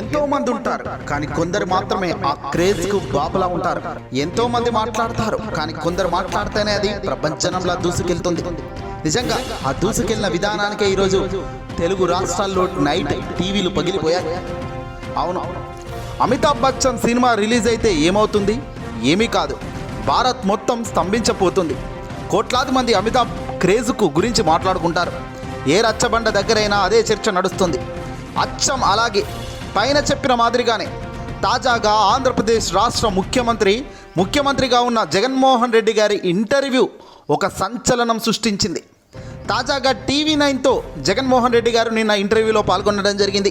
ఎంతో మంది ఉంటారు కానీ కొందరు మాత్రమే ఆ క్రేజ్కు బాపులా ఉంటారు. ఎంతో మంది మాట్లాడతారు కానీ కొందరు మాట్లాడితేనే అది ప్రపంచంలా దూసుకెళ్తుంది. నిజంగా ఆ దూసుకెళ్ళిన విధానానికే ఈరోజు తెలుగు రాష్ట్రాల్లో నైట్ టీవీలు పగిలిపోయాయి. అవును అమితాబ్ బచ్చన్ సినిమా రిలీజ్ అయితే ఏమవుతుంది? ఏమీ కాదు భారత్ మొత్తం స్తంభించబోతుంది. కోట్లాది మంది అమితాబ్ క్రేజ్కు గురించి మాట్లాడుకుంటారు. ఏ రచ్చబండ దగ్గరైనా అదే చర్చ నడుస్తుంది. అచ్చం అలాగే పైన చెప్పిన మాదిరిగానే తాజాగా ఆంధ్రప్రదేశ్ రాష్ట్ర ముఖ్యమంత్రి ముఖ్యమంత్రిగా ఉన్న జగన్మోహన్ రెడ్డి గారి ఇంటర్వ్యూ ఒక సంచలనం సృష్టించింది. తాజాగా టీవీ నైన్తో జగన్మోహన్ రెడ్డి గారు నిన్న ఇంటర్వ్యూలో పాల్గొనడం జరిగింది.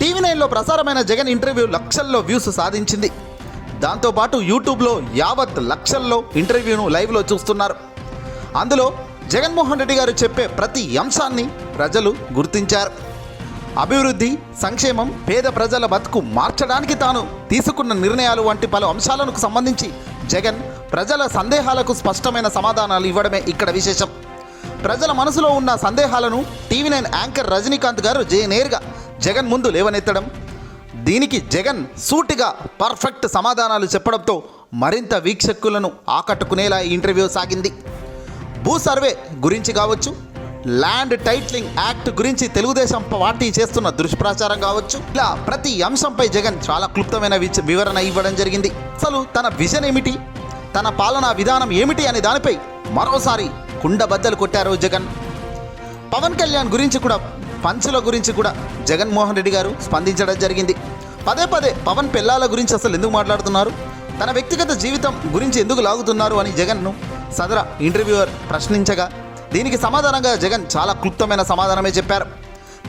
టీవీ నైన్లో ప్రసారమైన జగన్ ఇంటర్వ్యూ లక్షల్లో వ్యూస్ సాధించింది. దాంతోపాటు యూట్యూబ్లో యావత్ లక్షల్లో ఇంటర్వ్యూను లైవ్లో చూస్తున్నారు. అందులో జగన్మోహన్ రెడ్డి గారు చెప్పే ప్రతి అంశాన్ని ప్రజలు గుర్తించారు. అభివృద్ధి సంక్షేమం పేద ప్రజల బతుకు మార్చడానికి తాను తీసుకున్న నిర్ణయాలు వంటి పలు అంశాలకు సంబంధించి జగన్ ప్రజల సందేహాలకు స్పష్టమైన సమాధానాలు ఇవ్వడమే ఇక్కడ విశేషం. ప్రజల మనసులో ఉన్న సందేహాలను టీవీ నైన్ యాంకర్ రజనీకాంత్ గారు జే నేరుగా జగన్ ముందు లేవనెత్తడం దీనికి జగన్ సూటిగా పర్ఫెక్ట్ సమాధానాలు చెప్పడంతో మరింత వీక్షకులను ఆకట్టుకునేలా ఈ ఇంటర్వ్యూ సాగింది. భూ సర్వే గురించి కావచ్చు ల్యాండ్ టైట్లింగ్ యాక్ట్ గురించి తెలుగుదేశం పార్టీ చేస్తున్న దుష్ప్రచారం కావచ్చు. ఇలా ప్రతి అంశంపై జగన్ చాలా క్లుప్తమైన వివరణ ఇవ్వడం జరిగింది. అసలు తన విజన్ ఏమిటి? తన పాలనా విధానం ఏమిటి అనే దానిపై మరోసారి కుండబద్దలు కొట్టారు జగన్. పవన్ కళ్యాణ్ గురించి కూడా పంచుల గురించి కూడా జగన్మోహన్ రెడ్డి గారు స్పందించడం జరిగింది. పదే పదే పవన్ పిల్లాల గురించి అసలు ఎందుకు మాట్లాడుతున్నారు? తన వ్యక్తిగత జీవితం గురించి ఎందుకు లాగుతున్నారు అని జగన్ను సదర ఇంటర్వ్యూవర్ ప్రశ్నించగా దీనికి సమాధానంగా జగన్ చాలా క్లుప్తమైన సమాధానమే చెప్పారు.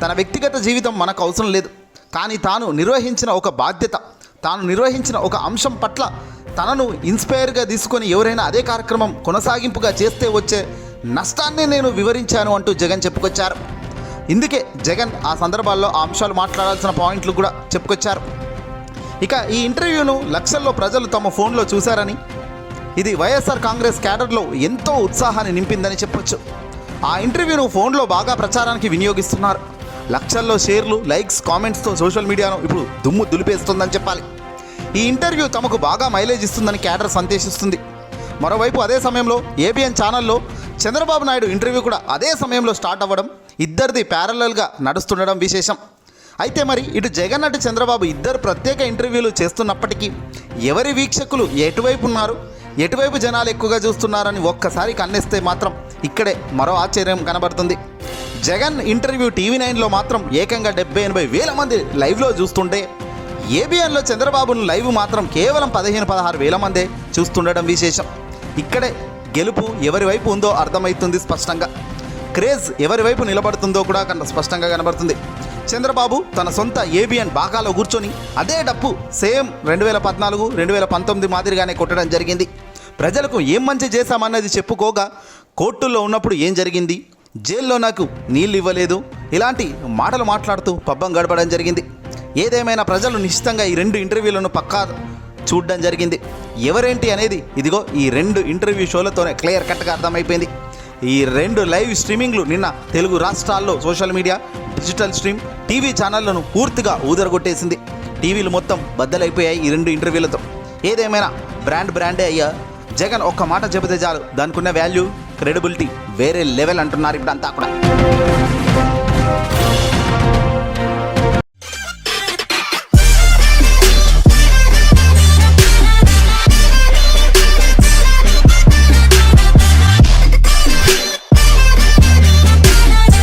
తన వ్యక్తిగత జీవితం మనకు అవసరం లేదు. కానీ తాను నిర్వహించిన ఒక బాధ్యత తాను నిర్వహించిన ఒక అంశం పట్ల తనను ఇన్స్పైర్గా తీసుకొని ఎవరైనా అదే కార్యక్రమం కొనసాగింపుగా చేస్తే వచ్చే నష్టాన్ని నేను వివరించాను అంటూ జగన్ చెప్పుకొచ్చారు. ఇందుకే జగన్ ఆ సందర్భాల్లో ఆ అంశాలు మాట్లాడాల్సిన పాయింట్లు కూడా చెప్పుకొచ్చారు. ఇక ఈ ఇంటర్వ్యూను లక్షల్లో ప్రజలు తమ ఫోన్లో చూశారని ఇది వైఎస్ఆర్ కాంగ్రెస్ క్యాడర్లో ఎంతో ఉత్సాహాన్ని నింపిందని చెప్పొచ్చు. ఆ ఇంటర్వ్యూను ఫోన్లో బాగా ప్రచారానికి వినియోగిస్తున్నారు. లక్షల్లో షేర్లు లైక్స్ కామెంట్స్తో సోషల్ మీడియాను ఇప్పుడు దుమ్ము దులిపేస్తుందని చెప్పాలి. ఈ ఇంటర్వ్యూ తమకు బాగా మైలేజ్ ఇస్తుందని క్యాడర్ సందేశిస్తుంది. మరోవైపు అదే సమయంలో ఏబిఎన్ ఛానల్లో చంద్రబాబు నాయుడు ఇంటర్వ్యూ కూడా అదే సమయంలో స్టార్ట్ అవ్వడం ఇద్దరిది ప్యారలల్గా నడుస్తుండడం విశేషం. అయితే మరి ఇటు జగన్ అటు చంద్రబాబు ఇద్దరు ప్రత్యేక ఇంటర్వ్యూలు చేస్తున్నప్పటికీ ఎవరి వీక్షకులు ఎటువైపు ఉన్నారు? ఎటువైపు జనాలు ఎక్కువగా చూస్తున్నారని ఒక్కసారి కన్నేస్తే మాత్రం ఇక్కడే మరో ఆశ్చర్యం కనబడుతుంది. జగన్ ఇంటర్వ్యూ టీవీ నైన్లో మాత్రం ఏకంగా డెబ్బై ఎనభై వేల మంది లైవ్లో చూస్తుంటే ఏబిఎన్లో చంద్రబాబును లైవ్ మాత్రం కేవలం పదిహేను పదహారు వేల మందే చూస్తుండడం విశేషం. ఇక్కడే గెలుపు ఎవరి వైపు ఉందో అర్థమవుతుంది స్పష్టంగా. క్రేజ్ ఎవరి వైపు నిలబడుతుందో కూడా కన్నా స్పష్టంగా కనబడుతుంది. చంద్రబాబు తన సొంత ఏబిఎన్ బాకాలో కూర్చొని అదే డప్పు సేమ్ రెండు వేల పద్నాలుగు రెండు వేల పంతొమ్మిది మాదిరిగానే కొట్టడం జరిగింది. ప్రజలకు ఏం మంచి చేశామన్నది చెప్పుకోగా కోర్టుల్లో ఉన్నప్పుడు ఏం జరిగింది? జైల్లో నాకు నీళ్ళు ఇవ్వలేదు. ఇలాంటి మాటలు మాట్లాడుతూ పబ్బం గడపడం జరిగింది. ఏదేమైనా ప్రజలు నిశ్చితంగా ఈ రెండు ఇంటర్వ్యూలను పక్కా చూడడం జరిగింది. ఎవరేంటి అనేది ఇదిగో ఈ రెండు ఇంటర్వ్యూ షోలతోనే క్లియర్ కట్గా అర్థమైపోయింది. ఈ రెండు లైవ్ స్ట్రీమింగ్లు నిన్న తెలుగు రాష్ట్రాల్లో social media digital stream TV ఛానళ్ళను పూర్తిగా ఊదరగొట్టేసింది. టీవీలు మొత్తం బద్దలైపోయాయి ఈ రెండు ఇంటర్వ్యూలతో. ఏదేమైనా బ్రాండ్ బ్రాండే అయ్యా జగన్ ఒక్క మాట చెబితే చాలు. దానికి ఉన్న వాల్యూ క్రెడిబిలిటీ వేరే లెవెల్ అంటున్నారు ఇప్పుడు అంతా కూడా.